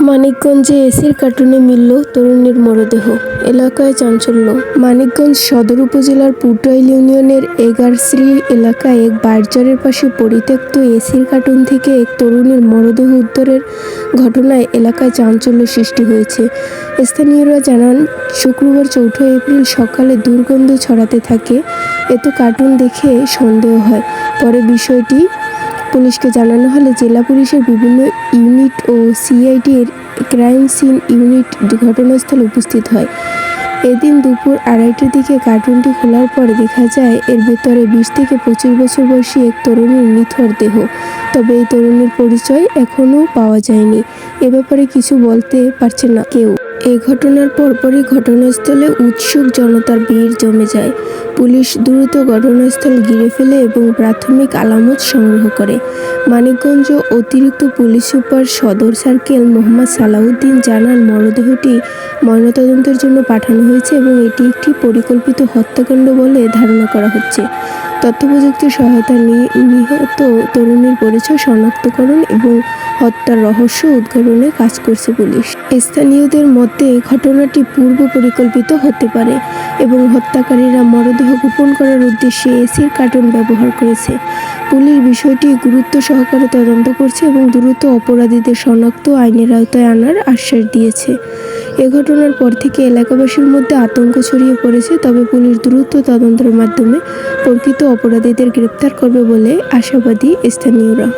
মানিকগঞ্জে এসির কার্টুনে মিলল তরুণীর মরদেহ। এলাকায় চাঞ্চল্য। মানিকগঞ্জ সদর উপজেলার পুটাইল ইউনিয়নের এগারশ্রী এলাকায় এক বার্জারের পাশে পরিত্যক্ত এসির কার্টুন থেকে এক তরুণীর মরদেহ উদ্ধারের ঘটনায় এলাকায় চাঞ্চল্য সৃষ্টি হয়েছে। স্থানীয়রা জানান, শুক্রবার চৌঠা এপ্রিল সকালে দুর্গন্ধ ছড়াতে থাকে। এত কার্টুন দেখে সন্দেহ হয়। পরে বিষয়টি পুলিশকে জানানো হলে জেলা পুলিশের বিভিন্ন ইউনিট ও সিআইডির ক্রাইম সিন ইউনিট ঘটনাস্থলে উপস্থিত হয়। এদিন দুপুর আড়াইটার দিকে কার্টুনটি খোলার পর দেখা যায়, এর ভেতরে বিশ থেকে পঁচিশ বছর বয়সী এক তরুণীর নিথর দেহ। তবে এই তরুণীর পরিচয় এখনও পাওয়া যায়নি। এ ব্যাপারে কিছু বলতে পারছে না কেউ। এই ঘটনার পরপরই ঘটনাস্থলে উৎসুক জনতার ভিড় জমে যায়। পুলিশ দ্রুত ঘটনাস্থল ঘিরে ফেলে এবং প্রাথমিক আলামত সংগ্রহ করে। মানিকগঞ্জ অতিরিক্ত পুলিশ সুপার সদর সার্কেল মোহাম্মদ সালাউদ্দিন জানান, মরদেহটি ময়নাতদন্তের জন্য পাঠানো হয়েছে এবং এটি একটি পরিকল্পিত হত্যাকাণ্ড বলে ধারণা করা হচ্ছে। তথ্যপ্রযুক্তির সহায়তা নিয়ে নিহত তরুণীর পরিচয় শনাক্তকরণ এবং হত্যার রহস্য উদ্ঘাটনে কাজ করছে পুলিশ। স্থানীয়দের মতে, ঘটনাটি পূর্ব পরিকল্পিত হতে পারে এবং হত্যাকারীরা মরদেহ গোপন করার উদ্দেশ্যে এসির কার্টুন ব্যবহার করেছে। পুলিশ বিষয়টি গুরুত্ব সহকারে তদন্ত করছে এবং দ্রুত অপরাধীদের শনাক্ত আইনের আওতায় আনার আশ্বাস দিয়েছে। এ ঘটনার পর থেকে এলাকাবাসীর মধ্যে আতঙ্ক ছড়িয়ে পড়েছে, তবে পুলিশ দ্রুত তদন্তের মাধ্যমে প্রকৃত অপরাধীদের গ্রেপ্তার করবে বলে আশাবাদী স্থানীয়রা।